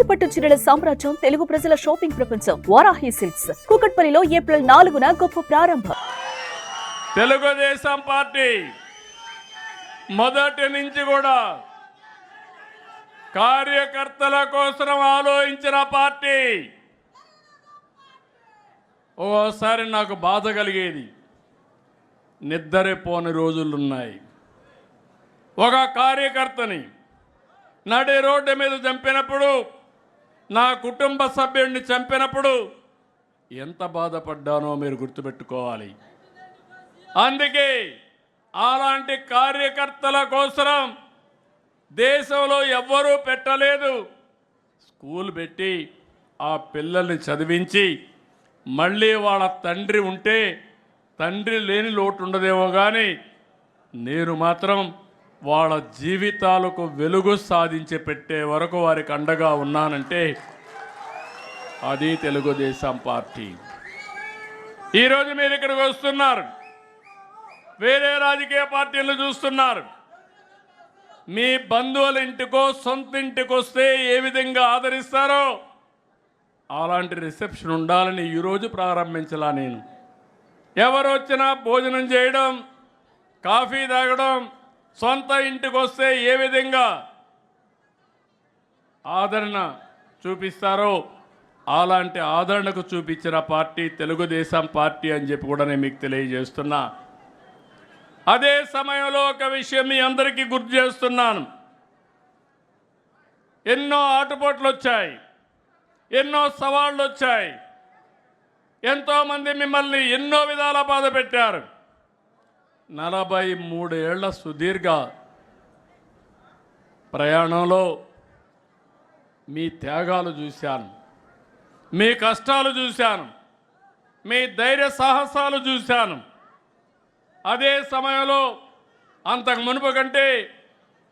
కంచిపట్టు చీరల సామ్రాజ్యం తెలుగు ప్రజల షాపింగ్ ప్రపంచం వారాహి సిల్క్స్. కూకట్పల్లిలో ఏప్రిల్ నాలుగున గొప్ప ప్రారంభం. తెలుగుదేశం పార్టీ మొదటి నుంచి కూడా కార్యకర్తల కోసం ఆలోచించిన పార్టీ. ఓసారి నాకు బాధ కలిగేది. నిద్రపోని రోజులున్నాయి. ఒక కార్యకర్తని నడి రోడ్డు మీద చంపినప్పుడు నా కుటుంబ సభ్యుడిని చంపినప్పుడు ఎంత బాధపడ్డానో మీరు గుర్తుపెట్టుకోవాలి. అందుకే అలాంటి కార్యకర్తల కోసరం దేశంలో ఎవ్వరూ పెట్టలేదు. స్కూల్ పెట్టి ఆ పిల్లల్ని చదివించి మళ్ళీ వాళ్ళ తండ్రి ఉంటే తండ్రి లేని లోటు ఉండదేమో కానీ నేను మాత్రం వాళ్ళ జీవితాలకు వెలుగు సాధించి పెట్టే వరకు వారికి అండగా ఉన్నానంటే అది తెలుగుదేశం పార్టీ. ఈరోజు మీరు ఇక్కడికి వస్తున్నారు. వేరే రాజకీయ పార్టీలు చూస్తున్నారు. మీ బంధువుల ఇంటికో సొంత ఇంటికి వస్తే ఏ విధంగా ఆదరిస్తారో అలాంటి రిసెప్షన్ ఉండాలని ఈరోజు ప్రారంభించలా నేను. ఎవరు వచ్చినా భోజనం చేయడం కాఫీ తాగడం సొంత ఇంటికి వస్తే ఏ విధంగా ఆదరణ చూపిస్తారో అలాంటి ఆదరణకు చూపించిన పార్టీ తెలుగుదేశం పార్టీ అని చెప్పి కూడా నేను మీకు తెలియజేస్తున్నా. అదే సమయంలో ఒక విషయం మీ అందరికీ గుర్తు చేస్తున్నాను. ఎన్నో ఆటుపోట్లు వచ్చాయి. ఎన్నో సవాళ్ళు వచ్చాయి. ఎంతోమంది మిమ్మల్ని ఎన్నో విధాల బాధ పెట్టారు. నలభై మూడేళ్ళ సుదీర్ఘ ప్రయాణంలో మీ త్యాగాలు చూశాను. మీ కష్టాలు చూశాను. మీ ధైర్య సాహసాలు చూశాను. అదే సమయంలో అంతకు మునుపు కంటే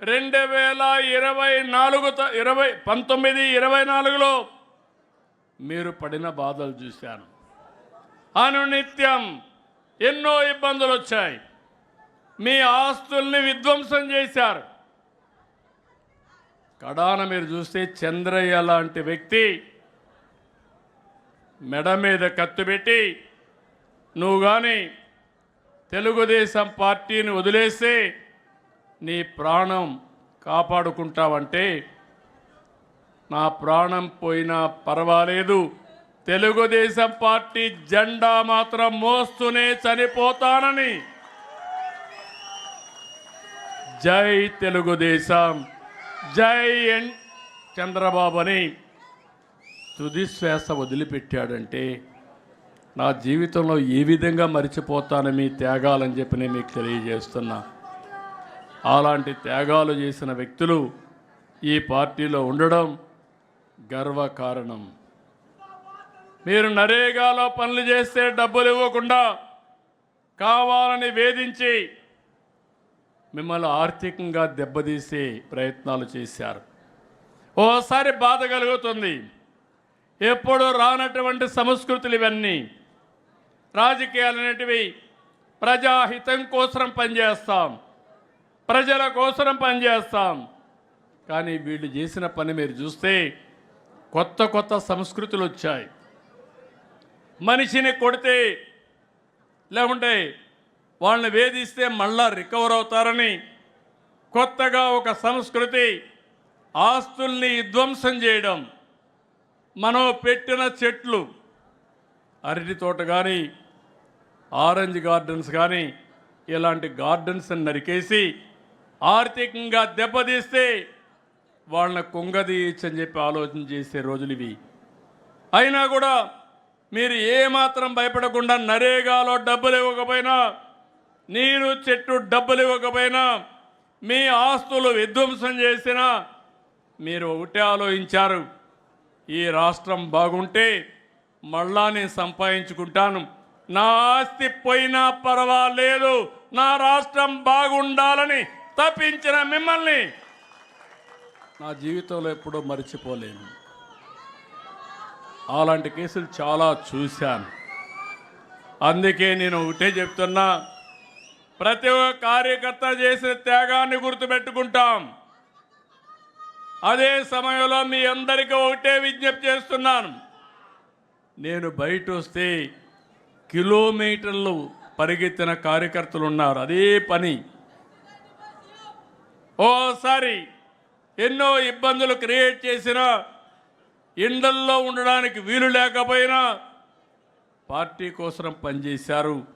రెండు వేల ఇరవై నాలుగు త- ఇరవై పంతొమ్మిది ఇరవై నాలుగులో మీరు పడిన బాధలు చూశాను. అనునిత్యం ఎన్నో ఇబ్బందులు వచ్చాయి. మీ ఆస్తుల్ని విధ్వంసం చేశారు. కడాన మీరు చూస్తే చంద్రయ్య లాంటి వ్యక్తి మెడ మీద కత్తి పెట్టి నువ్వు కానీ తెలుగుదేశం పార్టీని వదిలేస్తే నీ ప్రాణం కాపాడుకుంటావంటే నా ప్రాణం పోయినా పర్వాలేదు. తెలుగుదేశం పార్టీ జెండా మాత్రం మోస్తూనే చనిపోతానని. జై తెలుగుదేశం. జై ఎన్ చంద్రబాబు అని తుది శ్వాస వదిలిపెట్టాడంటే నా జీవితంలో ఏ విధంగా మరిచిపోతాను మీ త్యాగాలని చెప్పి నేను మీకు తెలియజేస్తున్నా. అలాంటి త్యాగాలు చేసిన వ్యక్తులు ఈ పార్టీలో ఉండడం గర్వకారణం. మీరు నరేగాలో పనులు చేస్తే డబ్బులు ఇవ్వకుండా కావాలని వేధించి మిమ్మల్ని ఆర్థికంగా దెబ్బతీసే ప్రయత్నాలు చేశారు. ఓసారి బాధ కలుగుతుంది. ఎప్పుడు రానటువంటి సంస్కృతులు ఇవన్నీ రాజకీయాలు అనేటివి ప్రజాహితం కోసం పనిచేస్తాం ప్రజల కోసం పనిచేస్తాం. కానీ వీళ్ళు చేసిన పని మీరు చూస్తే కొత్త కొత్త సంస్కృతులు వచ్చాయి. మనిషిని కొడితే లేకుంటే వాళ్ళని వేధిస్తే మళ్ళా రికవర్ అవుతారని కొత్తగా ఒక సంస్కృతి ఆస్తుల్ని విధ్వంసం చేయడం మనం పెట్టిన చెట్లు అరటి తోట కానీ ఆరెంజ్ గార్డెన్స్ కానీ ఇలాంటి గార్డెన్స్ నరికేసి ఆర్థికంగా దెబ్బతీస్తే వాళ్ళని కుంగదీయచ్చని చెప్పి ఆలోచన చేసే రోజులు ఇవి. అయినా కూడా మీరు ఏమాత్రం భయపడకుండా నరేగాలో డబ్బులు ఇవ్వకపోయినా నీరు చెట్టు డబ్బులు ఇవ్వకపోయినా మీ ఆస్తులు విధ్వంసం చేసినా మీరు ఒకటే ఆలోచించారు. ఈ రాష్ట్రం బాగుంటే మళ్ళా నేను సంపాదించుకుంటాను. నా ఆస్తి పోయినా పర్వాలేదు. నా రాష్ట్రం బాగుండాలని తప్పించిన మిమ్మల్ని. నా జీవితంలో ఎప్పుడూ మర్చిపోలేను. అలాంటి కేసులు చాలా చూశాను. అందుకే నేను ఒకటే చెప్తున్నా ప్రతి ఒక్క కార్యకర్త చేసిన త్యాగాన్ని గుర్తుపెట్టుకుంటాం. అదే సమయంలో మీ అందరికీ ఒకటే విజ్ఞప్తి చేస్తున్నాను. నేను బయట వస్తే కిలోమీటర్లు పరిగెత్తిన కార్యకర్తలు ఉన్నారు. అదే పని. ఓసారి ఎన్నో ఇబ్బందులు క్రియేట్ చేసిన ఇండల్లో ఉండడానికి వీలు లేకపోయినా పార్టీ కోసం పనిచేశారు.